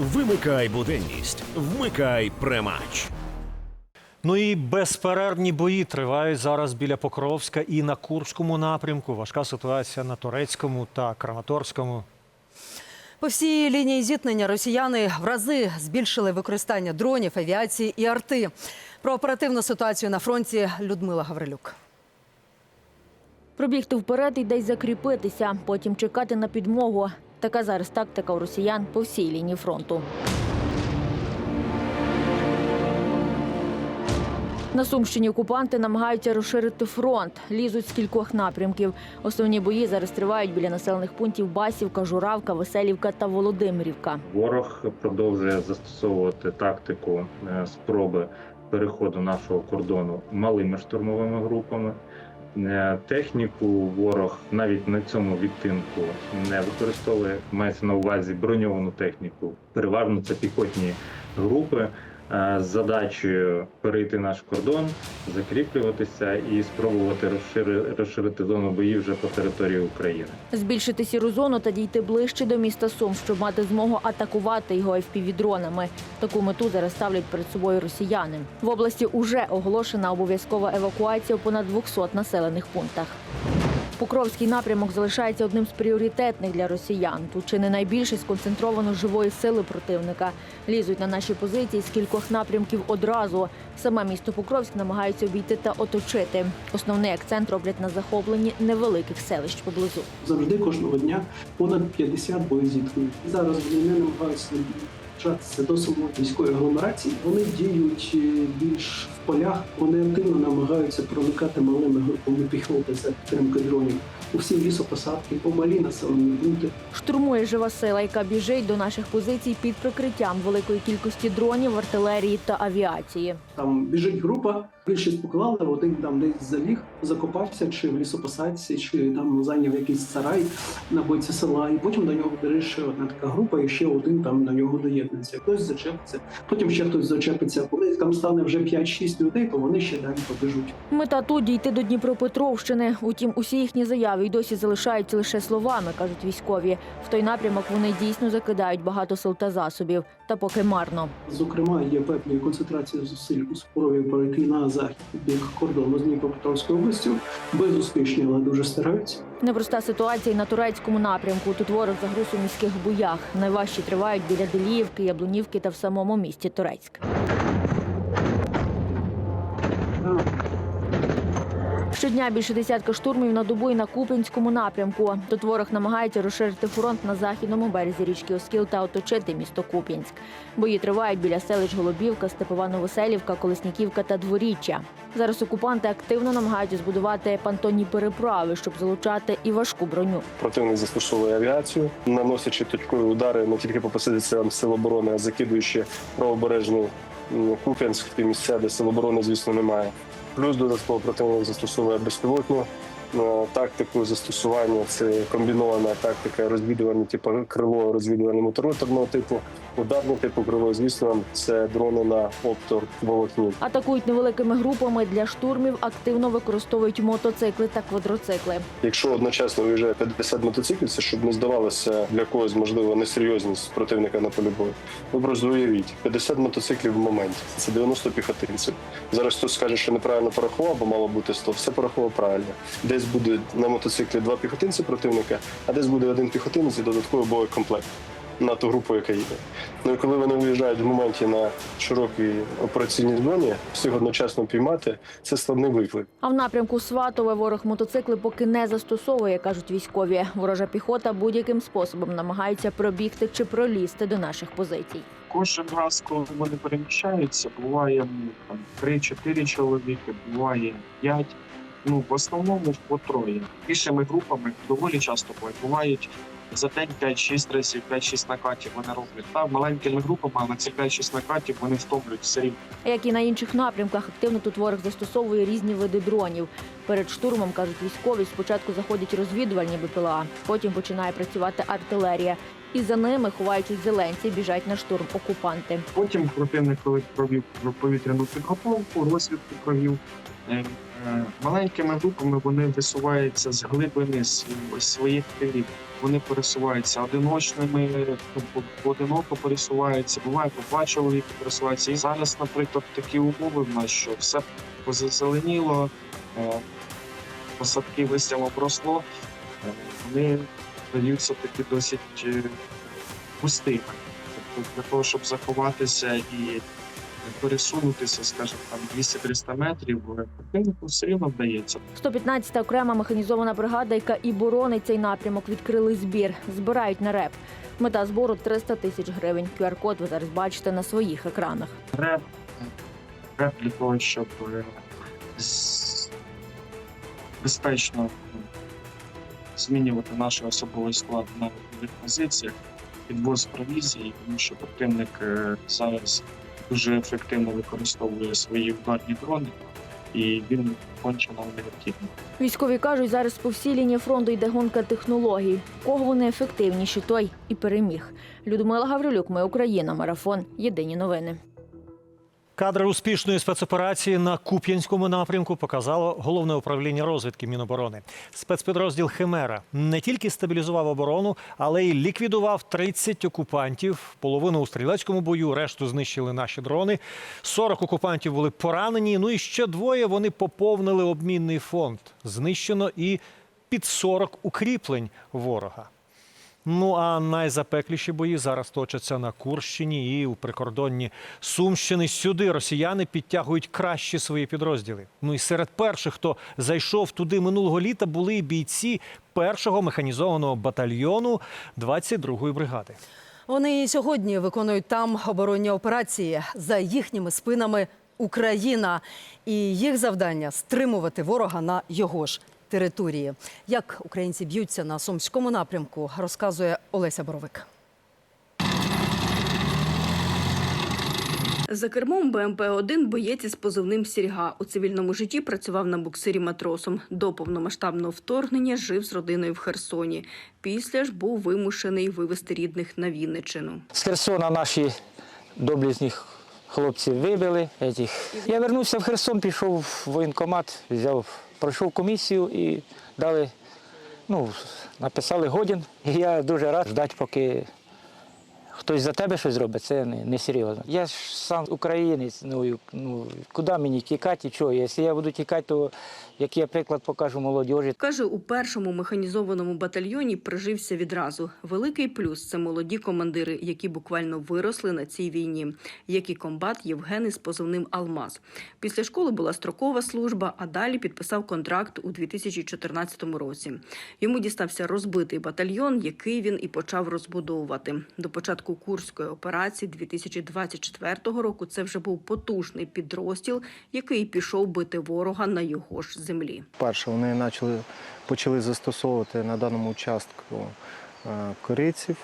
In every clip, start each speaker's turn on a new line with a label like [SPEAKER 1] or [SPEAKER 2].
[SPEAKER 1] Вимикай буденність, вмикай премач.
[SPEAKER 2] Ну і безперервні бої тривають зараз біля Покровська і на Курському напрямку. Важка ситуація на Турецькому та Краматорському.
[SPEAKER 3] По всій лінії зіткнення росіяни в рази збільшили використання дронів, авіації і арти. Про оперативну ситуацію на фронті Людмила Гаврилюк.
[SPEAKER 4] Пробігти вперед і десь закріпитися, потім чекати на підмогу. Така зараз тактика у росіян по всій лінії фронту. На Сумщині окупанти намагаються розширити фронт, лізуть з кількох напрямків. Основні бої зараз тривають біля населених пунктів Басівка, Журавка, Веселівка та Володимирівка.
[SPEAKER 5] Ворог продовжує застосовувати тактику е, спроби переходу нашого кордону малими штурмовими групами. Е, Техніку ворог навіть на цьому відтинку не використовує. Мається на увазі броньовану техніку. Переважно це піхотні групи з задачею перейти наш кордон, закріплюватися і спробувати розшири- розширити зону боїв вже по території України.
[SPEAKER 4] Збільшити сіру зону та дійти ближче до міста Сум, щоб мати змогу атакувати його FPV-дронами. Таку мету зараз ставлять перед собою росіяни. В області уже оголошена обов'язкова евакуація у понад 200 населених пунктах. Покровський напрямок залишається одним з пріоритетних для росіян. Тут чи не найбільше сконцентровано живої сили противника. Лізуть на наші позиції з кількох напрямків одразу. Саме місто Покровськ намагаються обійти та оточити. Основний акцент роблять на захопленні невеликих селищ поблизу.
[SPEAKER 6] завжди кожного дня понад 50 боєзіткнень. Зараз вони намагаються вчатися до військової агломерації. Вони діють е, більш в полях. Вони активно намагаються проникати малими групами піхоти за підтримки дронів. У всі лісопосадки, помалі населені пункти.
[SPEAKER 4] Штурмує жива сила, яка біжить до наших позицій під прикриттям великої кількості дронів, артилерії та авіації.
[SPEAKER 6] Там біжить група, більшість поклали, один там десь заліг, закопався, чи в лісопосадці, чи там зайняв якийсь сарай на боці села, і потім до нього бере ще одна така група, і ще один там до нього доєднується. Хтось зачепиться, потім ще хтось зачепиться. Коли там стане вже 5-6 людей, то вони ще далі побіжуть.
[SPEAKER 4] Мета тут дійти до Дніпропетровщини. Утім, усі їхні заяви й досі залишаються лише словами, кажуть військові. В той напрямок вони дійсно закидають багато сил та засобів, та поки марно.
[SPEAKER 6] Зокрема, є певні концентрації зусиль у спробі перейти на захід бік кордону з Дніпропетровською областю. Безуспішні, але дуже стараються.
[SPEAKER 4] Непроста ситуація і на турецькому напрямку. Тут ворог загруз у міських боях. Найважчі тривають біля Деліївки, Яблунівки та в самому місті Турецьк. Щодня більше десятка штурмів на добу і на Куп'янському напрямку. Тут ворог намагається розширити фронт на західному березі річки Оскіл та оточити місто Куп'янськ. Бої тривають біля селищ Голубівка, Степовано-Веселівка, Колесніківка та Дворіччя. Зараз окупанти активно намагаються збудувати понтонні переправи, щоб залучати і важку броню.
[SPEAKER 7] Противник застосовує авіацію, наносячи точкові удари не тільки по позиціям сил оборони, а закидуючи правобережний м, Куп'янськ, ті місця, де сил оборони, звісно, немає. Плюс додатково противник застосовує безпілотну тактику застосування. Це комбінована тактика розвідування, типу крило розвідування мотороторного типу, ударного типу крило. Звісно, це дрони на оптоволокні.
[SPEAKER 4] Атакують невеликими групами для штурмів, активно використовують мотоцикли та квадроцикли.
[SPEAKER 7] Якщо одночасно виїжджає 50 мотоциклів, це щоб не здавалося для когось, можливо, несерйозність противника на полі бою. Ви просто уявіть, 50 мотоциклів в моменті. Це 90 піхотинців. Зараз хтось скаже, що неправильно порахував, бо мало бути 100. Все порахував правильно. Десь буде на мотоциклі два піхотинці противника, а десь буде один піхотинець і додатковий боєкомплект на ту групу, яка їде. Ну і коли вони виїжджають в моменті на широкій операційній зоні, всіх одночасно піймати це складний виклик.
[SPEAKER 4] А в напрямку Сватове ворог мотоцикли поки не застосовує, кажуть військові. Ворожа піхота будь-яким способом намагається пробігти чи пролізти до наших позицій.
[SPEAKER 8] Кожен раз, коли вони переміщаються, буває там 3-4 чоловіки, буває 5. Ну, в основному по троє. Більшими групами доволі часто бувають. За день 5-6 разів, 5-6 накатів вони роблять. Так, маленькими групами, але ці 5-6 накатів вони втомлюють все рівно.
[SPEAKER 4] Як і на інших напрямках, активно тут ворог застосовує різні види дронів. Перед штурмом кажуть військові, спочатку заходять розвідувальні БПЛА, потім починає працювати артилерія. І за ними, ховаючись зеленці, біжать на штурм окупанти.
[SPEAKER 8] Потім противник, провів повітряну підготовку, розвідку провів, е, Маленькими групами вони висуваються з глибини св- своїх тилів. Вони пересуваються одиночними, ну, поодиноко пересуваються, буває по два чоловіки пересуваються. І зараз, наприклад, такі умови в нас, що все позазеленіло, е, посадки листям обросло, е, вони даються такі досить е, густими. Тобто для того, щоб заховатися і пересунутися, скажімо, там 200-300 метрів, е, противнику все рівно вдається.
[SPEAKER 4] 115-та окрема механізована бригада, яка і боронить цей напрямок, відкрили збір. Збирають на реп. Мета збору 300 тисяч гривень. QR-код ви зараз бачите на своїх екранах.
[SPEAKER 8] Реп, реп для того, щоб е, безпечно змінювати наш особовий склад на позиціях, підвоз провізії, тому що противник е, зараз дуже ефективно використовує свої ударні дрони, і він кончено необхідний.
[SPEAKER 4] Військові кажуть, зараз по всій лінії фронту йде гонка технологій. Кого вони ефективніші, той і переміг. Людмила Гаврилюк, ми Україна, марафон. Єдині новини.
[SPEAKER 2] Кадри успішної спецоперації на Куп'янському напрямку показало головне управління розвідки Міноборони. Спецпідрозділ Химера не тільки стабілізував оборону, але й ліквідував 30 окупантів. Половину у стрілецькому бою, решту знищили наші дрони. 40 окупантів були поранені. Ну і ще двоє вони поповнили обмінний фонд. Знищено і під 40 укріплень ворога. Ну а найзапекліші бої зараз точаться на Курщині і у прикордонні Сумщини. Сюди росіяни підтягують кращі свої підрозділи. Ну і серед перших, хто зайшов туди минулого літа, були бійці першого механізованого батальйону 22-ї бригади.
[SPEAKER 3] Вони і сьогодні виконують там оборонні операції за їхніми спинами Україна. І їх завдання стримувати ворога на його ж території. Як українці б'ються на сумському напрямку, розказує Олеся Боровик.
[SPEAKER 9] За кермом БМП-1 боєць із позивним Сірга. У цивільному житті працював на буксирі матросом. До повномасштабного вторгнення жив з родиною в Херсоні. Після ж був вимушений вивезти рідних на Вінничину.
[SPEAKER 10] З Херсона наші доблесні хлопці вибили. Я вернувся в Херсон, пішов в воєнкомат, взяв, пройшов комісію і дали, ну, написали годін. І я дуже рад ждати, поки хтось за тебе щось зробить, це не, не серйозно. Я ж сам українець, ну, ну куди мені тікати чого? Якщо я буду тікати, то який я приклад покажу молодіжі.
[SPEAKER 9] Каже, у першому механізованому батальйоні прижився відразу. Великий плюс це молоді командири, які буквально виросли на цій війні, як і комбат Євген із позивним Алмаз. Після школи була строкова служба, а далі підписав контракт у 2014 році. Йому дістався розбитий батальйон, який він і почав розбудовувати. До початку курської операції 2024 року це вже був потужний підрозділ, який пішов бити ворога на його ж землі.
[SPEAKER 11] Перше, вони почали, почали застосовувати на даному участку е, корейців,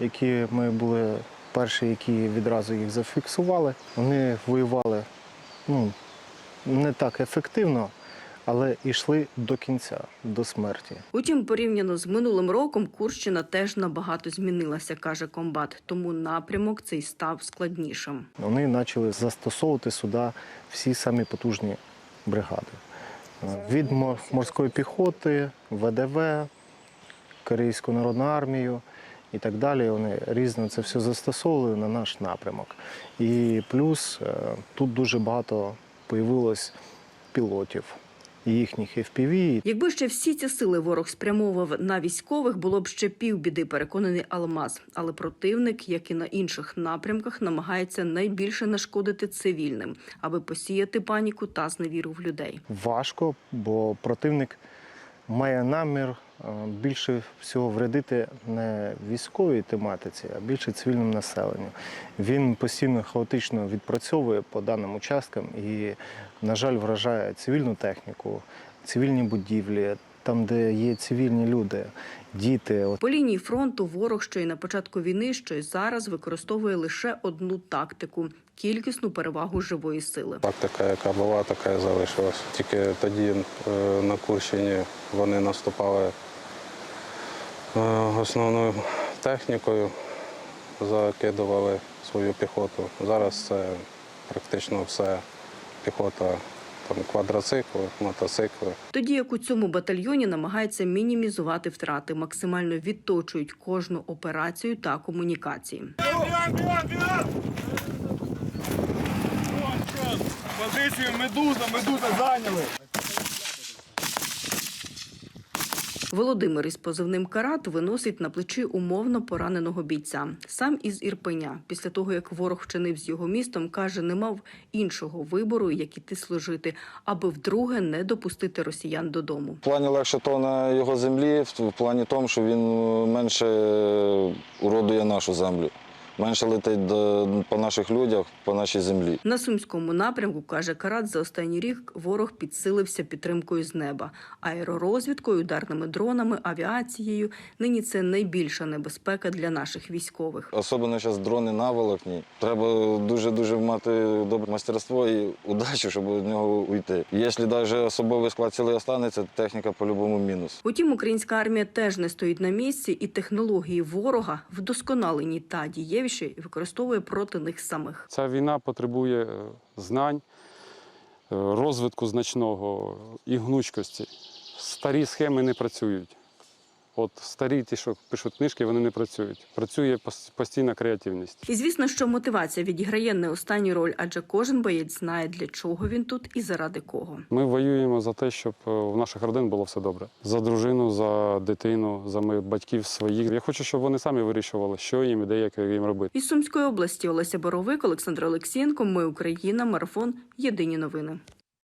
[SPEAKER 11] які ми були перші, які відразу їх зафіксували. Вони воювали ну, не так ефективно, але йшли до кінця, до смерті.
[SPEAKER 9] Утім, порівняно з минулим роком, Курщина теж набагато змінилася, каже комбат. Тому напрямок цей став складнішим.
[SPEAKER 11] Вони почали застосовувати сюди всі самі потужні бригади. Від мор- морської піхоти, ВДВ, Корейську народну армію і так далі. Вони різно це все застосовували на наш напрямок. І плюс е, тут дуже багато появилось пілотів, їхніх FPV,
[SPEAKER 9] Якби ще всі ці сили ворог спрямовував на військових, було б ще півбіди, переконаний Алмаз. Але противник, як і на інших напрямках, намагається найбільше нашкодити цивільним, аби посіяти паніку та зневіру в людей.
[SPEAKER 11] важко, бо противник має намір е, більше всього вредити не військовій тематиці, а більше цивільному населенню. Він постійно хаотично відпрацьовує по даним участкам і, на жаль, вражає цивільну техніку, цивільні будівлі, там, де є цивільні люди, діти.
[SPEAKER 9] По лінії фронту ворог, що й на початку війни, що й зараз використовує лише одну тактику кількісну перевагу живої сили.
[SPEAKER 12] Тактика, яка була, така і залишилась. Тільки тоді е, на Курщині вони наступали е, основною технікою, закидували свою піхоту. Зараз це практично все піхота там квадроцикли, мотоцикли.
[SPEAKER 9] Тоді як у цьому батальйоні намагаються мінімізувати втрати, максимально відточують кожну операцію та комунікації.
[SPEAKER 13] Позицію медуза, медуза зайняли.
[SPEAKER 9] Володимир із позивним Карат виносить на плечі умовно пораненого бійця. Сам із Ірпеня. Після того, як ворог вчинив з його містом, каже, не мав іншого вибору, як іти служити, аби вдруге не допустити росіян додому.
[SPEAKER 14] В плані легше то на його землі, в плані тому, що він менше уродує нашу землю, менше летить до, по наших людях, по нашій землі.
[SPEAKER 9] На сумському напрямку каже Карат, за останній рік ворог підсилився підтримкою з неба, аеророзвідкою, ударними дронами, авіацією. Нині це найбільша небезпека для наших військових.
[SPEAKER 14] Особливо зараз дрони наволокні. Треба дуже-дуже мати добре мастерство і удачу, щоб від нього уйти. Якщо навіть особовий склад цілий останеться, техніка по-любому мінус.
[SPEAKER 9] Утім, українська армія теж не стоїть на місці, і технології ворога, вдосконалені та дієвіші, використовує проти них самих.
[SPEAKER 15] Ця війна потребує е, знань, е, розвитку значного і гнучкості. Старі схеми не працюють. От старі, ті, що пишуть книжки, вони не працюють. Працює постійна креативність.
[SPEAKER 9] І звісно, що мотивація відіграє не останню роль, адже кожен боєць знає, для чого він тут і заради кого.
[SPEAKER 15] Ми воюємо за те, щоб е, в наших родин було все добре. За дружину, за дитину, за моїх батьків своїх. Я хочу, щоб вони самі вирішували, що їм і де як їм робити.
[SPEAKER 9] Із Сумської області Олеся Боровик, Олександр Олексієнко. Ми Україна. Марафон. Єдині новини.